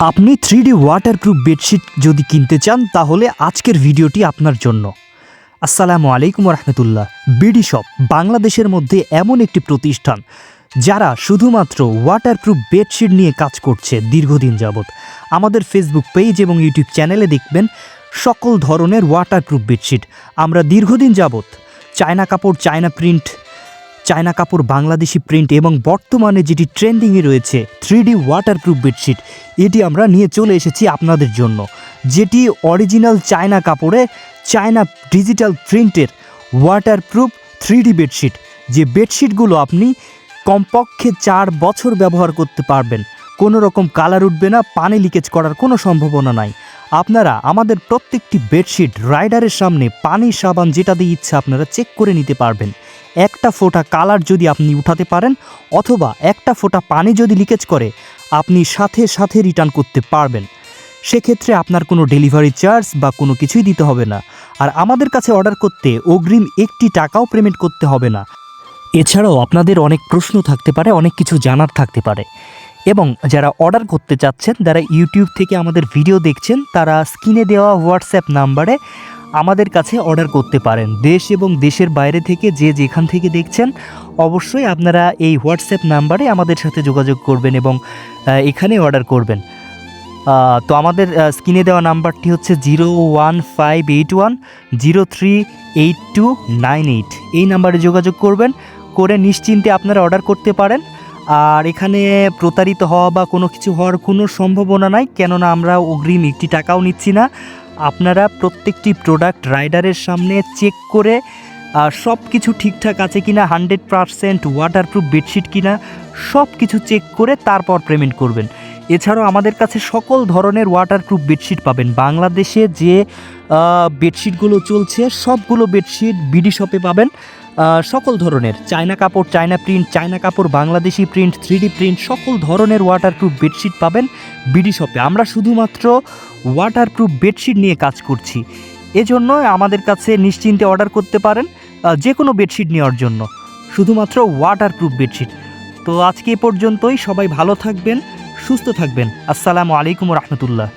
আপনি three D waterproof bedsheet যদি কিনতে চান, তাহলে আজকের ভিডিওটি আপনার জন্য। আসসালামু আলাইকুম রহমতুল্লাহ বিডি শপ বাংলাদেশের মধ্যে এমন একটি প্রতিষ্ঠান, যারা শুধুমাত্র ওয়াটারপ্রুফ বেডশিট নিয়ে কাজ করছে দীর্ঘদিন যাবৎ। আমাদের ফেসবুক পেজ এবং ইউটিউব চ্যানেলে দেখবেন সকল ধরনের ওয়াটারপ্রুফ বেডশিট আমরা দীর্ঘদিন যাবৎ চায়না কাপড়, চায়না প্রিন্ট চায়না কাপড় বাংলাদেশি প্রিন্ট এবং বর্তমানে যেটি ট্রেন্ডিংয়ে রয়েছে থ্রি ডি ওয়াটারপ্রুফ বেডশিট, এটি আমরা নিয়ে চলে এসেছি আপনাদের জন্য, যেটি অরিজিনাল চায়না কাপড়ে চায়না ডিজিটাল প্রিন্টের ওয়াটারপ্রুফ থ্রি ডি বেডশিট, যে বেডশিটগুলো আপনি কমপক্ষে চার বছর ব্যবহার করতে পারবেন। কোনো রকম কালার উঠবে না, পানি লিকেজ করার কোনো সম্ভাবনা নাই। আপনারা আমাদের প্রত্যেকটি বেডশিট রাইডারের সামনে পানি সাবান যেটা দিয়ে ইচ্ছা আপনারা চেক করে নিতে পারবেন। একটা ফোঁটা কালার যদি আপনি উঠাতে পারেন অথবা একটা ফোঁটা পানি যদি লিকেজ করে, আপনি সাথে সাথে রিটার্ন করতে পারবেন। সেক্ষেত্রে আপনার কোনো ডেলিভারি চার্জ বা কোনো কিছুই দিতে হবে না। আর আমাদের কাছে অর্ডার করতে অগ্রিম একটি টাকাও পেমেন্ট করতে হবে না। এছাড়াও আপনাদের অনেক প্রশ্ন থাকতে পারে, অনেক কিছু জানার থাকতে পারে। এবং যারা অর্ডার করতে চাচ্ছেন, যারা ইউটিউব থেকে আমাদের ভিডিও দেখছেন, তারা স্ক্রিনে দেওয়া হোয়াটসঅ্যাপ নাম্বারে আমাদের কাছে অর্ডার করতে পারেন। দেশ এবং দেশের বাইরে থেকে যে যেখান থেকে দেখছেন, অবশ্যই আপনারা এই হোয়াটসঅ্যাপ নাম্বারে আমাদের সাথে যোগাযোগ করবেন এবং এখানে অর্ডার করবেন। তো আমাদের স্ক্রিনে দেওয়া নাম্বারটি হচ্ছে zero one five eight one zero three eight two nine eight এই নাম্বারে যোগাযোগ করবেন, করে নিশ্চিন্তে আপনারা অর্ডার করতে পারেন। আর এখানে প্রতারিত হওয়া বা কোনো কিছু হওয়ার কোনো সম্ভাবনা নাই, কেননা আমরা অগ্রিম একটি টাকাও নিচ্ছি না। আপনারা প্রত্যেকটি প্রোডাক্ট রাইডারের সামনে চেক করে সব কিছু ঠিকঠাক আছে কি না হান্ড্রেড পারসেন্ট ওয়াটারপ্রুফ বেডশিট কি না সব কিছু চেক করে তারপর পেমেন্ট করবেন। এছাড়াও আমাদের কাছে সকল ধরনের ওয়াটারপ্রুফ বেডশিট পাবেন। বাংলাদেশে যে বেডশিটগুলো চলছে, সবগুলো বেডশিট বিডি শপে পাবেন। সকল ধরনের চায়না কাপড়, চায়না প্রিন্ট চায়না কাপড়, বাংলাদেশি প্রিন্ট থ্রি প্রিন্ট সকল ধরনের ওয়াটারপ্রুফ বেডশিট পাবেন বিডি শপে আমরা শুধুমাত্র ওয়াটারপ্রুফ বেডশিট নিয়ে কাজ করছি। এজন্য আমাদের কাছে নিশ্চিন্তে অর্ডার করতে পারেন যে কোনো বেডশিট নেওয়ার জন্য। শুধুমাত্র ওয়াটারপ্রুফ বেডশিট তো আজকে এ পর্যন্তই, সবাই ভালো থাকবেন, সুস্থ থাকবেন। আসসালামু আলাইকুম রহমতুল্লাহ।